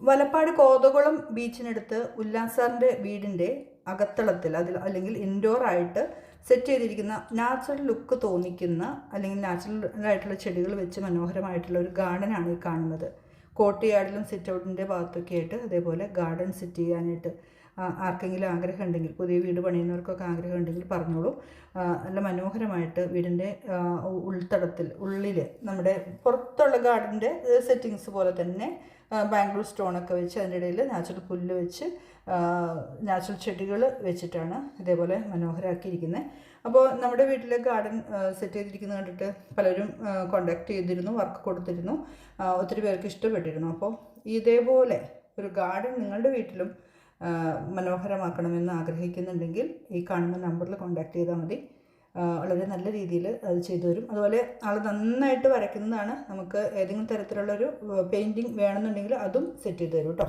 വലപ്പാട് കോതകുളം ബീച്ചിനടുത്ത് ഉല്ലാസാറിന്റെ വീടിന്റെ അകത്തളത്തിൽ അതിൽ അല്ലെങ്കിൽ ഇൻഡോർ ആയിട്ട് സെറ്റ് ചെയ്തിരിക്കുന്ന നാച്ചുറൽ ലുക്ക് തോന്നിക്കുന്ന അല്ലെങ്കിൽ നാച്ചുറൽ ആയിട്ടുള്ള ചെടികൾ വെച്ച് മനോഹരമായിട്ടുള്ള ഒരു ഗാർഡനാണ് ഈ കാണുന്നത്. കോട്ടയാടിലും സിറ്റ് ഔട്ടിന്റെ ഭാഗത്തൊക്കെ ആയിട്ട് അതേപോലെ ഗാർഡൻ സെറ്റ് ചെയ്യാനായിട്ട് ആർക്കെങ്കിലും ആഗ്രഹം ഉണ്ടെങ്കിൽ പുതിയ വീട് പണിയുന്നവർക്കൊക്കെ ആഗ്രഹം ഉണ്ടെങ്കിൽ പറഞ്ഞോളൂ നല്ല മനോഹരമായിട്ട് വീടിന്റെ ഉൾത്തടത്തിൽ ഉള്ളിൽ നമ്മുടെ പുറത്തുള്ള ഗാർഡന്റെ സെറ്റിങ്സ് പോലെ തന്നെ ബാംഗ്ലൂർ സ്റ്റോണൊക്കെ വെച്ച് അതിന്റെ ഇടയിൽ നാച്ചുറൽ പുല്ല് വെച്ച് നാച്ചുറൽ ചെടികൾ വെച്ചിട്ടാണ് ഇതേപോലെ മനോഹരമാക്കിയിരിക്കുന്നത് അപ്പോൾ നമ്മുടെ വീട്ടിലെ ഗാർഡൻ സെറ്റ് ചെയ്തിരിക്കുന്നത് കണ്ടിട്ട് പലരും കോണ്ടാക്ട് ചെയ്തിരുന്നു വർക്ക് കൊടുത്തിരുന്നു ഒത്തിരി പേർക്ക് ഇഷ്ടപ്പെട്ടിരുന്നു. അപ്പോൾ ഇതേപോലെ ഒരു ഗാർഡൻ നിങ്ങളുടെ വീട്ടിലും മനോഹരമാക്കണമെന്ന് ആഗ്രഹിക്കുന്നുണ്ടെങ്കിൽ ഈ കാണുന്ന നമ്പറിൽ കോൺടാക്ട് ചെയ്താൽ മതി. വളരെ നല്ല രീതിയിൽ അത് ചെയ്തു തരും. അതുപോലെ ആൾ നന്നായിട്ട് വരയ്ക്കുന്നതാണ് നമുക്ക് ഏതെങ്കിലും തരത്തിലുള്ളൊരു പെയിന്റിങ് വേണമെന്നുണ്ടെങ്കിൽ അതും സെറ്റ് ചെയ്ത് തരും കേട്ടോ